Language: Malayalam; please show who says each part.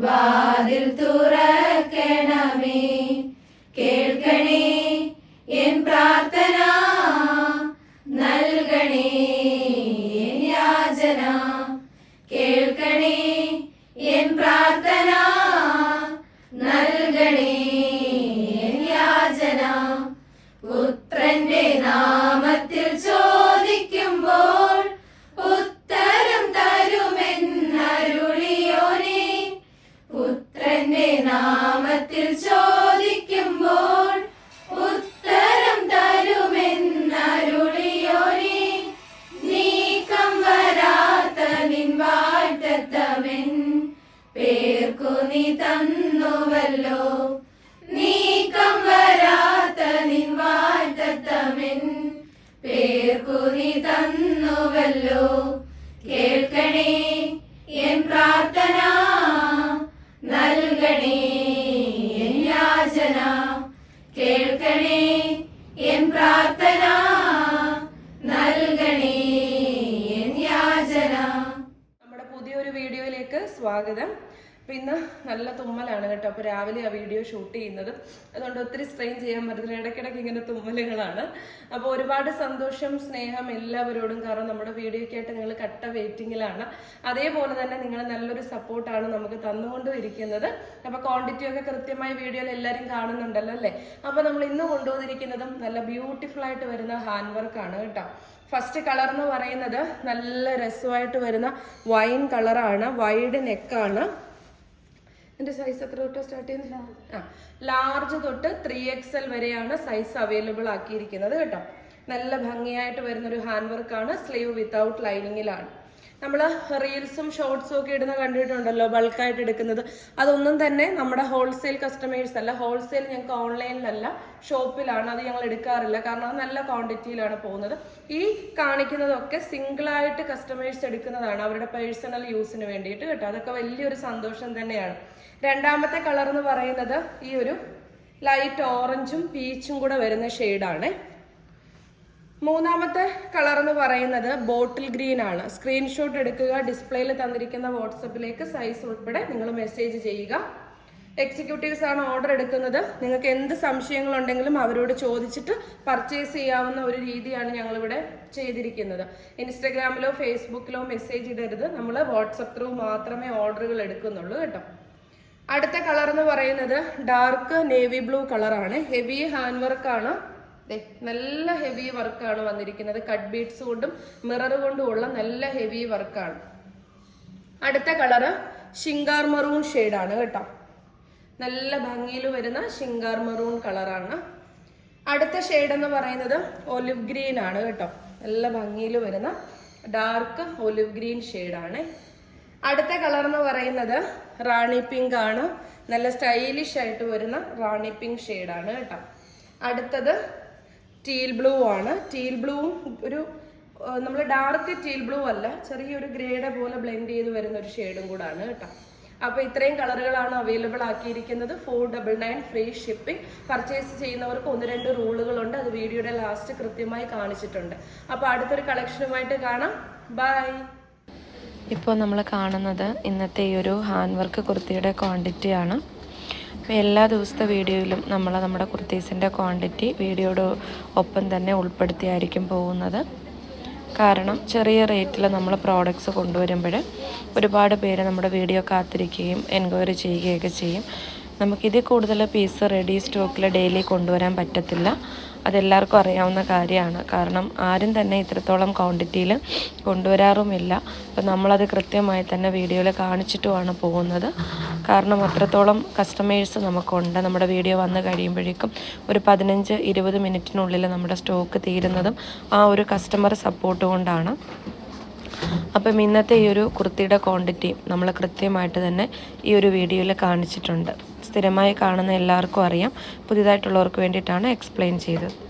Speaker 1: വാതിൽ തുറക്കണമേ. കേൾക്കണേ എൻ പ്രാർത്ഥന തന്നുവല്ലോ. നീക്കം വരാത്ത നിൻ വാഴ്ത്തത്തവൻ പേർക്കു നീ തന്നുവല്ലോ. കേൾക്കണേ എൻ പ്രാർത്ഥന നൽകണേ എൻ യാചന. കേൾക്കണേ എൻ പ്രാർത്ഥന നൽകണേ എൻ യാചന.
Speaker 2: നമ്മുടെ പുതിയൊരു വീഡിയോയിലേക്ക് സ്വാഗതം. അപ്പം ഇന്ന് നല്ല തുമ്മലാണ് കേട്ടോ. അപ്പോൾ രാവിലെ ആ വീഡിയോ ഷൂട്ട് ചെയ്യുന്നത്. അതുകൊണ്ട് ഒത്തിരി സ്ട്രെയിൻ ചെയ്യാൻ പറ്റത്തില്ല. ഇടയ്ക്കിടയ്ക്ക് ഇങ്ങനെ തുമ്മലുകളാണ്. അപ്പോൾ ഒരുപാട് സന്തോഷം സ്നേഹം എല്ലാവരോടും. കാരണം നമ്മുടെ വീഡിയോയ്ക്കായിട്ട് നിങ്ങൾ കട്ട വെയിറ്റിങ്ങിലാണ്. അതേപോലെ തന്നെ നിങ്ങൾ നല്ലൊരു സപ്പോർട്ടാണ് നമുക്ക് തന്നുകൊണ്ടും ഇരിക്കുന്നത് അപ്പോൾ ക്വാണ്ടിറ്റിയൊക്കെ കൃത്യമായി വീഡിയോയിൽ എല്ലാവരും കാണുന്നുണ്ടല്ലോ അല്ലേ? അപ്പോൾ നമ്മൾ ഇന്ന് കൊണ്ടുവന്നിരിക്കുന്നതും നല്ല ബ്യൂട്ടിഫുൾ ആയിട്ട് വരുന്ന ഹാൻഡ് വർക്കാണ് കേട്ടോ. ഫസ്റ്റ് കളർ എന്ന് പറയുന്നത് നല്ല രസമായിട്ട് വരുന്ന വൈൻ കളറാണ് വൈഡ് നെക്കാണ് എന്റെ സൈസ് എത്ര തൊട്ട് സ്റ്റാർട്ട് ചെയ്യുന്നത്? ആ ലാർജ് തൊട്ട് ത്രീ എക്സ് എൽ വരെയാണ് സൈസ് അവൈലബിൾ ആക്കിയിരിക്കുന്നത് കേട്ടോ. നല്ല ഭംഗിയായിട്ട് വരുന്ന ഒരു ഹാൻഡ് വർക്കാണ് സ്ലീവ് വിത്തൗട്ട് ലൈനിങ്ങിലാണ് നമ്മൾ റീൽസും ഷോർട്സും ഒക്കെ ഇടുന്ന കണ്ടിട്ടുണ്ടല്ലോ ബൾക്കായിട്ട് എടുക്കുന്നത്. അതൊന്നും തന്നെ നമ്മുടെ ഹോൾസെയിൽ കസ്റ്റമേഴ്സ് അല്ല. ഹോൾസെയിൽ ഞങ്ങൾക്ക് ഓൺലൈനിലല്ല ഷോപ്പിലാണ് അത് ഞങ്ങൾ എടുക്കാറില്ല. കാരണം അത് നല്ല ക്വാണ്ടിറ്റിയിലാണ് പോകുന്നത്. ഈ കാണിക്കുന്നതൊക്കെ സിംഗിളായിട്ട് കസ്റ്റമേഴ്സ് എടുക്കുന്നതാണ് അവരുടെ പേഴ്സണൽ യൂസിന് വേണ്ടിയിട്ട് കേട്ടോ. അതൊക്കെ വലിയൊരു സന്തോഷം തന്നെയാണ്. രണ്ടാമത്തെ കളർ എന്ന് പറയുന്നത് ഈ ഒരു ലൈറ്റ് ഓറഞ്ചും പീച്ചും കൂടെ വരുന്ന ഷെയ്ഡാണ് മൂന്നാമത്തെ കളർ എന്ന് പറയുന്നത് ബോട്ടിൽ ഗ്രീൻ ആണ്. സ്ക്രീൻഷോട്ട് എടുക്കുക ഡിസ്പ്ലേയിൽ തന്നിരിക്കുന്ന വാട്സപ്പിലേക്ക് സൈസ് ഉൾപ്പെടെ നിങ്ങൾ മെസ്സേജ് ചെയ്യുക. എക്സിക്യൂട്ടീവ്സ് ആണ് ഓർഡർ എടുക്കുന്നത്. നിങ്ങൾക്ക് എന്ത് സംശയങ്ങളുണ്ടെങ്കിലും അവരോട് ചോദിച്ചിട്ട് പർച്ചേസ് ചെയ്യാവുന്ന ഒരു രീതിയാണ് ഞങ്ങളിവിടെ ചെയ്തിരിക്കുന്നത്. ഇൻസ്റ്റഗ്രാമിലോ ഫേസ്ബുക്കിലോ മെസ്സേജ് ഇടരുത്. നമ്മൾ വാട്സപ്പ് ത്രൂ മാത്രമേ ഓർഡറുകൾ എടുക്കുന്നുള്ളൂ കേട്ടോ. അടുത്ത കളർ എന്ന് പറയുന്നത് ഡാർക്ക് നേവി ബ്ലൂ കളറാണ് ഹെവി ഹാൻഡ് വർക്കാണ് നല്ല ഹെവി വർക്കാണ് വന്നിരിക്കുന്നത്. കട്ട് ബീഡ്സ് കൊണ്ടും മിറർ കൊണ്ടും ഉള്ള നല്ല ഹെവി വർക്കാണ് അടുത്ത കളറ് ഷിങ്കാർ മറൂൺ ഷെയ്ഡാണ് കേട്ടോ. നല്ല ഭംഗിയിൽ വരുന്ന ഷിങ്കാർ മറൂൺ കളറാണ് അടുത്ത ഷെയ്ഡ് എന്ന് പറയുന്നത് ഒലിവ് ഗ്രീൻ ആണ് കേട്ടോ. നല്ല ഭംഗിയിൽ വരുന്ന ഡാർക്ക് ഒലിവ് ഗ്രീൻ ഷെയ്ഡാണ് അടുത്ത കളർ എന്ന് പറയുന്നത് റാണി പിങ്ക് ആണ്. നല്ല സ്റ്റൈലിഷ് ആയിട്ട് വരുന്ന റാണി പിങ്ക് ഷെയ്ഡാണ് കേട്ടോ. അടുത്തത് ടീൽ ബ്ലൂ ആണ്. ടീൽ ബ്ലൂവും ഒരു നമ്മൾ ഡാർക്ക് ടീൽ ബ്ലൂ അല്ല ചെറിയൊരു ഗ്രേഡ് പോലെ ബ്ലെൻഡ് ചെയ്ത് വരുന്ന ഒരു ഷെയ്ഡും കൂടാണ് കേട്ടോ. അപ്പോൾ ഇത്രയും കളറുകളാണ് available ആക്കിയിരിക്കുന്നത്. Four double nine free shipping purchase ചെയ്യുന്നവർക്ക് ഒന്ന് രണ്ട് റൂളുകളുണ്ട് അത് വീഡിയോയുടെ ലാസ്റ്റ് കൃത്യമായി കാണിച്ചിട്ടുണ്ട്. അപ്പോൾ അടുത്തൊരു കളക്ഷനുമായിട്ട് കാണാം. ബൈ
Speaker 3: ഇപ്പോൾ നമ്മൾ കാണുന്നത് ഇന്നത്തെ ഈ ഒരു ഹാൻഡ് വർക്ക് കുർത്തിയുടെ ക്വാണ്ടിറ്റിയാണ് അപ്പോൾ എല്ലാ ദിവസത്തെ വീഡിയോയിലും നമ്മൾ നമ്മുടെ കുർത്തീസിന്റെ ക്വാണ്ടിറ്റി വീഡിയോയുടെ ഒപ്പം തന്നെ ഉൾപ്പെടുത്തിയായിരിക്കും പോകുന്നത്. കാരണം ചെറിയ റേറ്റിൽ നമ്മൾ പ്രോഡക്റ്റ്സ് കൊണ്ടുവരുമ്പോൾ ഒരുപാട് പേര് നമ്മുടെ വീഡിയോ കാത്തിരിക്കുകയും എൻക്വയറി ചെയ്യുകയൊക്കെ ചെയ്യും. നമുക്കിതിൽ കൂടുതൽ പീസ് റെഡി സ്റ്റോക്കിൽ ഡെയിലി കൊണ്ടുവരാൻ പറ്റത്തില്ല. അതെല്ലാവർക്കും അറിയാവുന്ന കാര്യമാണ്. കാരണം ആരും തന്നെ ഇത്രത്തോളം ക്വാണ്ടിറ്റിയിൽ കൊണ്ടുവരാറുമില്ല. അപ്പം നമ്മളത് കൃത്യമായി തന്നെ വീഡിയോയിൽ കാണിച്ചിട്ടുമാണ് പോകുന്നത്. കാരണം അത്രത്തോളം കസ്റ്റമേഴ്സ് നമുക്കുണ്ട്. നമ്മുടെ വീഡിയോ വന്ന് കഴിയുമ്പോഴേക്കും ഒരു പതിനഞ്ച് ഇരുപത് മിനിറ്റിനുള്ളിൽ നമ്മുടെ സ്റ്റോക്ക് തീരുന്നതും ആ ഒരു കസ്റ്റമർ സപ്പോർട്ട് കൊണ്ടാണ്. അപ്പം ഇന്നത്തെ ഈ ഒരു കുർത്തിയുടെ ക്വാണ്ടിറ്റി നമ്മൾ കൃത്യമായിട്ട് തന്നെ ഈ ഒരു വീഡിയോയിൽ കാണിച്ചിട്ടുണ്ട്. സ്ഥിരമായി കാണുന്ന എല്ലാവർക്കും അറിയാം. പുതിയതായിട്ടുള്ളവർക്ക് വേണ്ടിയിട്ടാണ് എക്സ്പ്ലെയിൻ ചെയ്തത്.